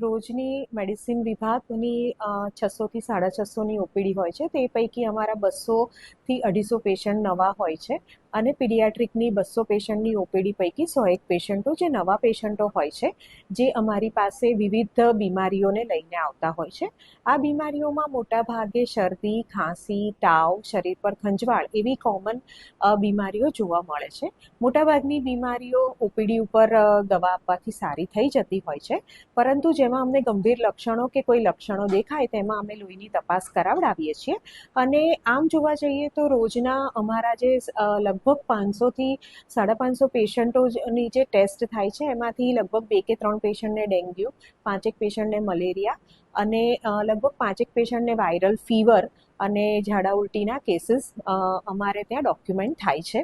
રોજની મેડિસિન વિભાગની છસોથી સાડા છસોની ઓપીડી હોય છે. તે પૈકી અમારા બસોથી અઢીસો પેશન્ટ નવા હોય છે. અને પીડિયાટ્રિકની બસો પેશન્ટની ઓપીડી પૈકી સો એક પેશન્ટો જે નવા પેશન્ટો હોય છે જે અમારી પાસે વિવિધ બીમારીઓને લઈને આવતા હોય છે. આ બીમારીઓમાં મોટા ભાગે શરદી ખાંસી તાવ શરીર પર ખંજવાળ એવી કોમન બીમારીઓ જોવા મળે છે. મોટાભાગની બીમારીઓ ઓપીડી ઉપર દવા આપવાથી સારી થઈ જતી હોય છે. પરંતુ જેમાં અમને ગંભીર લક્ષણો કે કોઈ લક્ષણો દેખાય તેમાં અમે લોહીની તપાસ કરાવડાવીએ છીએ. અને આમ જોવા જઈએ તો રોજના અમારા જે અ, લગભગ પાંચસોથી સાડા પાંચસો પેશન્ટો ની જે ટેસ્ટ થાય છે, એમાંથી લગભગ બે કે ત્રણ પેશન્ટને ડેન્ગ્યુ, પાંચેક પેશન્ટને મલેરિયા અને લગભગ પાંચેક પેશન્ટને વાયરલ ફીવર અને ઝાડા ઉલટીના કેસીસ અમારે ત્યાં ડોક્યુમેન્ટ થાય છે.